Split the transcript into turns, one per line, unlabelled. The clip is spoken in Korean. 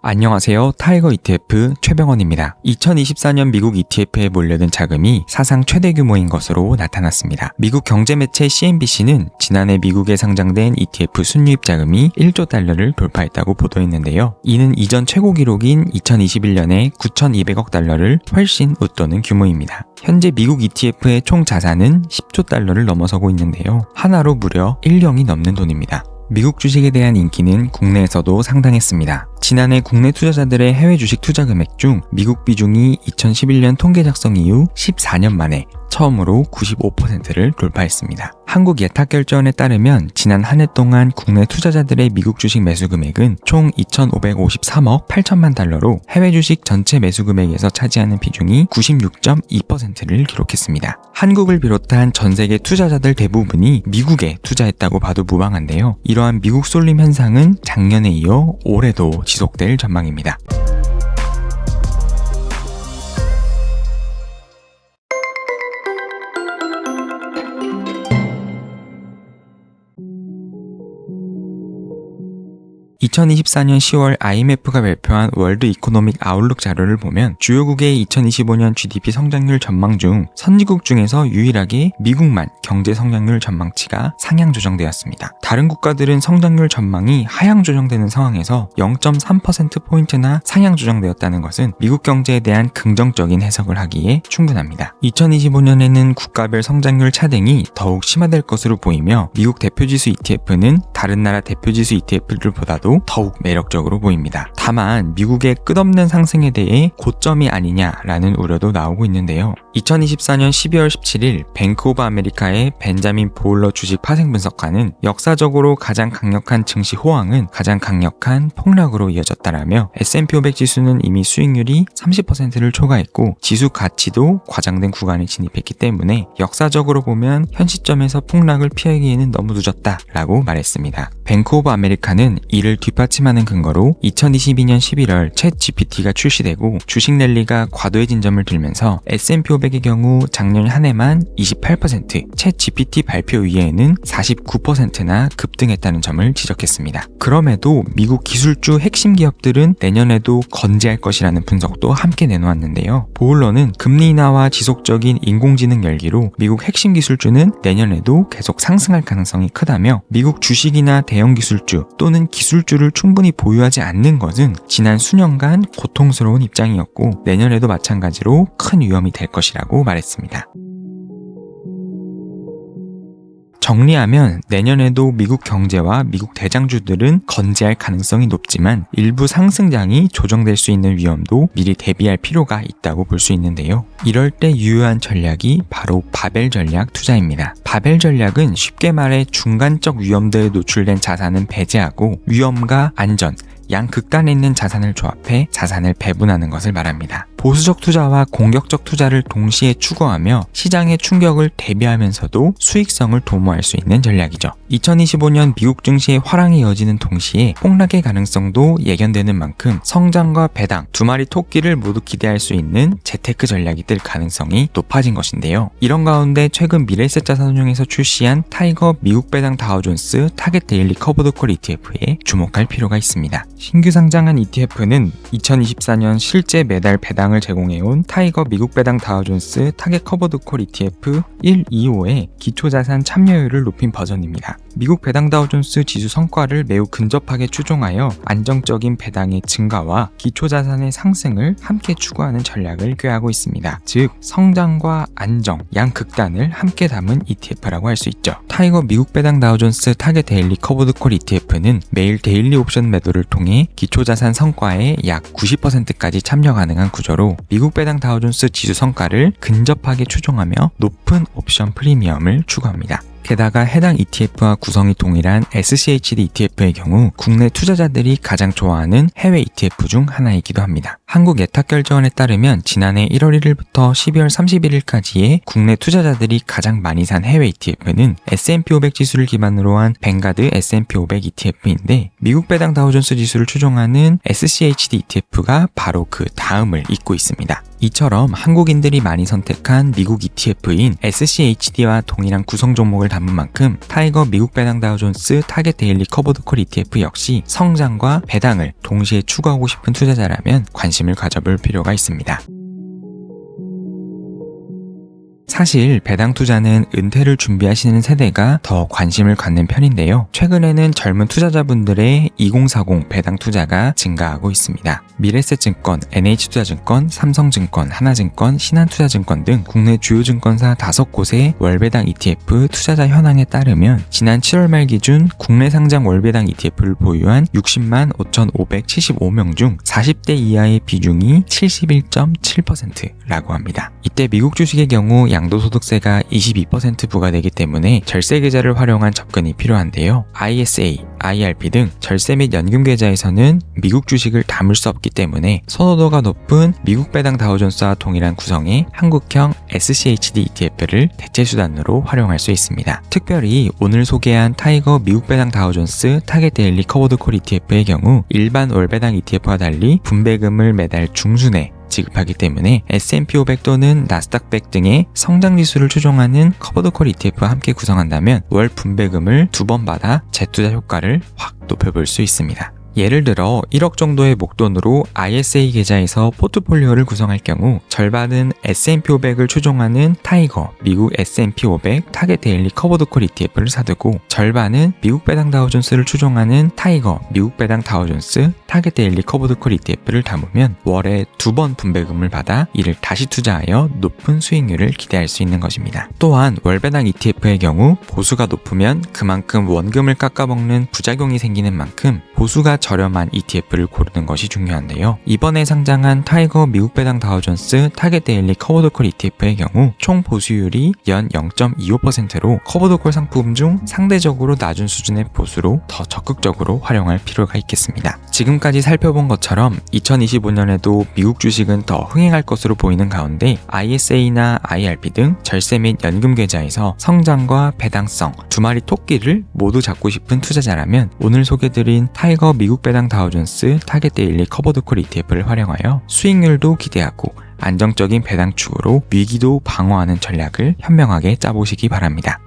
안녕하세요. 타이거 ETF 최병원입니다. 2024년 미국 ETF에 몰려든 자금이 사상 최대 규모인 것으로 나타났습니다. 미국 경제 매체 CNBC는 지난해 미국에 상장된 ETF 순유입 자금이 1조 달러를 돌파했다고 보도했는데요. 이는 이전 최고 기록인 2021년에 9,200억 달러를 훨씬 웃도는 규모입니다. 현재 미국 ETF의 총 자산은 10조 달러를 넘어서고 있는데요. 하나로 무려 1령이 넘는 돈입니다. 미국 주식에 대한 인기는 국내에서도 상당했습니다. 지난해 국내 투자자들의 해외 주식 투자 금액 중 미국 비중이 2011년 통계 작성 이후 14년 만에 처음으로 95%를 돌파했습니다. 한국 예탁 결제원에 따르면 지난 한 해 동안 국내 투자자들의 미국 주식 매수 금액은 총 2,553억 8천만 달러로 해외 주식 전체 매수 금액에서 차지하는 비중이 96.2%를 기록했습니다. 한국을 비롯한 전 세계 투자자들 대부분이 미국에 투자했다고 봐도 무방한데요. 이러한 미국 쏠림 현상은 작년에 이어 올해도 지속될 전망입니다. (2024년 10월) IMF가 발표한 월드 이코노믹 아웃룩 자료를 보면 주요국의 2025년 GDP 성장률 전망 중 선진국 중에서 유일하게 미국만 경제 성장률 전망치가 상향 조정되었습니다. 다른 국가들은 성장률 전망이 하향 조정되는 상황에서 0.3%포인트나 상향 조정되었다는 것은 미국 경제에 대한 긍정적인 해석을 하기에 충분합니다. 2025년에는 국가별 성장률 차등이 더욱 심화될 것으로 보이며 미국 대표지수 ETF는 다른 나라 대표지수 ETF들보다도 더욱 매력적으로 보입니다. 다만 미국의 끝없는 상승에 대해 고점이 아니냐라는 우려도 나오고 있는데요. 2024년 12월 17일 뱅크 오브 아메리카의 벤자민 보울러 주식 파생 분석가는 역사적으로 가장 강력한 증시 호황은 가장 강력한 폭락으로 이어졌다라며 S&P 500 지수는 이미 수익률이 30%를 초과했고 지수 가치도 과장된 구간에 진입했기 때문에 역사적으로 보면 현 시점에서 폭락을 피하기에는 너무 늦었다라고 말했습니다. 뱅크 오브 아메리카는 이를 뒷받침하는 근거로 2022년 11월 챗 GPT가 출시되고 주식 랠리가 과도해진 점을 들면서 S&P 500의 경우 작년 한 해만 28%, 챗 GPT 발표 이후에는 49%나 급등했다는 점을 지적했습니다. 그럼에도 미국 기술주 핵심 기업들은 내년에도 건재할 것이라는 분석도 함께 내놓았는데요. 보울러는 금리 인하와 지속적인 인공지능 열기로 미국 핵심 기술주는 내년에도 계속 상승할 가능성이 크다며 미국 주식이나 대형 기술주 또는 기술주 를 충분히 보유하지 않는 것은 지난 수년간 고통스러운 입장이었고 내년에도 마찬가지로 큰 위험이 될 것이라고 말했습니다. 정리하면 내년에도 미국 경제와 미국 대장주들은 건재할 가능성이 높지만 일부 상승장이 조정될 수 있는 위험도 미리 대비할 필요가 있다고 볼 수 있는데요. 이럴 때 유효한 전략이 바로 바벨 전략 투자입니다. 바벨 전략은 쉽게 말해 중간적 위험들에 노출된 자산은 배제하고 위험과 안전, 양 극단에 있는 자산을 조합해 자산을 배분하는 것을 말합니다. 보수적 투자와 공격적 투자를 동시에 추구하며 시장의 충격을 대비하면서도 수익성을 도모할 수 있는 전략이죠. 2025년 미국 증시의 화랑이 이어지는 동시에 폭락의 가능성도 예견되는 만큼 성장과 배당 두 마리 토끼를 모두 기대할 수 있는 재테크 전략이 뜰 가능성이 높아진 것인데요. 이런 가운데 최근 미래세 자산운용에서 출시한 타이거 미국 배당 다우존스 타겟 데일리 커브드콜 ETF에 주목할 필요가 있습니다. 신규 상장한 ETF는 2024년 실제 매달 배당을 제공해온 타이거 미국 배당 다우존스 타겟 커버드 콜 ETF 125의 기초자산 참여율을 높인 버전입니다. 미국 배당 다우존스 지수 성과를 매우 근접하게 추종하여 안정적인 배당의 증가와 기초자산의 상승을 함께 추구하는 전략을 꾀하고 있습니다. 즉, 성장과 안정, 양극단을 함께 담은 ETF라고 할 수 있죠. 타이거 미국 배당 다우존스 타겟 데일리 커버드 콜 ETF는 매일 데일리 옵션 매도를 통해 기초자산 성과의 약 90%까지 참여 가능한 구조로 미국 배당 다우존스 지수 성과를 근접하게 추종하며 높은 옵션 프리미엄을 추구합니다. 게다가 해당 ETF와 구성이 동일한 SCHD ETF의 경우 국내 투자자들이 가장 좋아하는 해외 ETF 중 하나이기도 합니다. 한국예탁결제원에 따르면 지난해 1월 1일부터 12월 31일까지의 국내 투자자들이 가장 많이 산 해외 ETF는 S&P 500 지수를 기반으로 한 뱅가드 S&P 500 ETF인데 미국 배당 다우존스 지수를 추종하는 SCHD ETF가 바로 그 다음을 잇고 있습니다. 이처럼 한국인들이 많이 선택한 미국 ETF인 SCHD와 동일한 구성 종목을 담은 만큼 타이거 미국 배당 다우존스 타겟 데일리 커버드 콜 ETF 역시 성장과 배당을 동시에 추구하고 싶은 투자자라면 관심 을 가져볼 필요가 있습니다. 사실 배당 투자는 은퇴를 준비하시는 세대가 더 관심을 갖는 편인데요. 최근에는 젊은 투자자분들의 2040 배당 투자가 증가하고 있습니다. 미래세증권, NH투자증권, 삼성증권, 하나증권, 신한투자증권 등 국내 주요 증권사 5곳의 월배당 ETF 투자자 현황에 따르면 지난 7월 말 기준 국내 상장 월배당 ETF를 보유한 60만 5,575명 중 40대 이하의 비중이 71.7%라고 합니다. 이때 미국 주식의 경우 양 도소득세가 22% 부과되기 때문에 절세 계좌를 활용한 접근이 필요한데요. ISA, IRP 등 절세 및 연금 계좌에서는 미국 주식을 담을 수 없기 때문에 선호도가 높은 미국 배당 다우존스와 동일한 구성의 한국형 SCHD ETF를 대체 수단으로 활용할 수 있습니다. 특별히 오늘 소개한 타이거 미국 배당 다우존스 타겟 데일리 커버드 콜 ETF의 경우 일반 월배당 ETF와 달리 분배금을 매달 중순에 지급하기 때문에 S&P 500 또는 나스닥 100 등의 성장 지수를 추종하는 커버드콜 ETF와 함께 구성한다면 월 분배금을 두 번 받아 재투자 효과를 확 높여볼 수 있습니다. 예를 들어 1억 정도의 목돈으로 ISA 계좌에서 포트폴리오를 구성할 경우 절반은 S&P 500을 추종하는 타이거 미국 S&P 500 타겟 데일리 커버드콜 ETF를 사두고 절반은 미국 배당 다우존스를 추종하는 타이거 미국 배당 다우존스 타겟 데일리 커버드콜 ETF를 담으면 월에 두 번 분배금을 받아 이를 다시 투자하여 높은 수익률을 기대할 수 있는 것입니다. 또한 월배당 ETF의 경우 보수가 높으면 그만큼 원금을 깎아먹는 부작용이 생기는 만큼 보수가 저렴한 ETF를 고르는 것이 중요한데요. 이번에 상장한 타이거 미국 배당 다우존스 타겟 데일리 커버드콜 ETF의 경우 총 보수율이 연 0.25%로 커버드콜 상품 중 상대적으로 낮은 수준의 보수로 더 적극적으로 활용할 필요가 있겠습니다. 지금까지 살펴본 것처럼 2025년에도 미국 주식은 더 흥행할 것으로 보이는 가운데 ISA나 IRP 등 절세 및 연금 계좌에서 성장과 배당성 두 마리 토끼를 모두 잡고 싶은 투자자라면 오늘 소개드린 타이거 미국 배당 다우존스 타겟 데일리 커버드콜 ETF를 활용하여 수익률도 기대하고 안정적인 배당축으로 위기도 방어하는 전략을 현명하게 짜보시기 바랍니다.